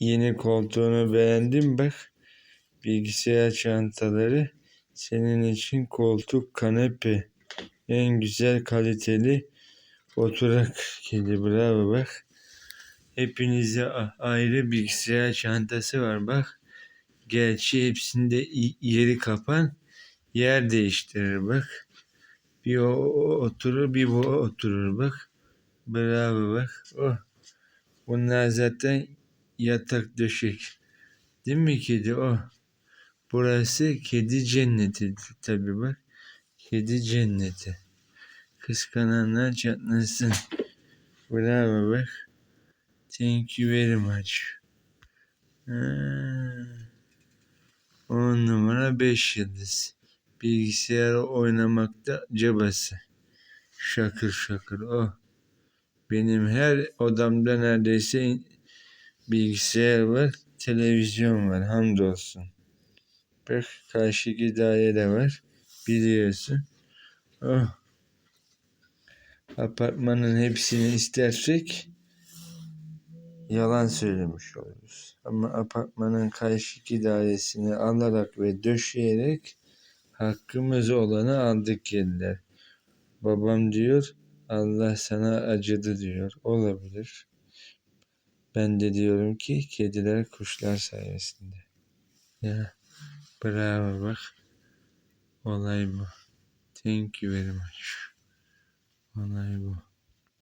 Yeni koltuğunu beğendim bak. Bilgisayar çantaları. Senin için koltuk, kanepe. En güzel kaliteli oturak kedi. Bravo bak. Hepinize ayrı bilgisayar çantası var bak. Gerçi hepsinde yeri kapan yer değiştirir bak. Bir o oturur bir bu oturur bak. Bravo bak. Oh. Bunlar zaten yatak döşek. Değil mi kedi? Oh. Burası kedi cenneti tabi bak. Kedi cenneti. Kıskananlar çatlasın. Bravo bak. Thank you very much. Ha. On numara 5 yıldız. Bilgisayar oynamakta cabası. Şakır şakır oh. Benim her odamda neredeyse bilgisayar var, televizyon var hamdolsun. Bak karşıki daire var biliyorsun. Oh. Apartmanın hepsini istersek yalan söylemiş oluruz. Ama apartmanın karşıki dairesini alarak ve döşeyerek hakkımız olanı aldık kediler. Babam diyor Allah sana acıdı diyor. Olabilir. Ben de diyorum ki kediler kuşlar sayesinde. Ya bravo bak. Olay bu. Thank you very much. Olay bu.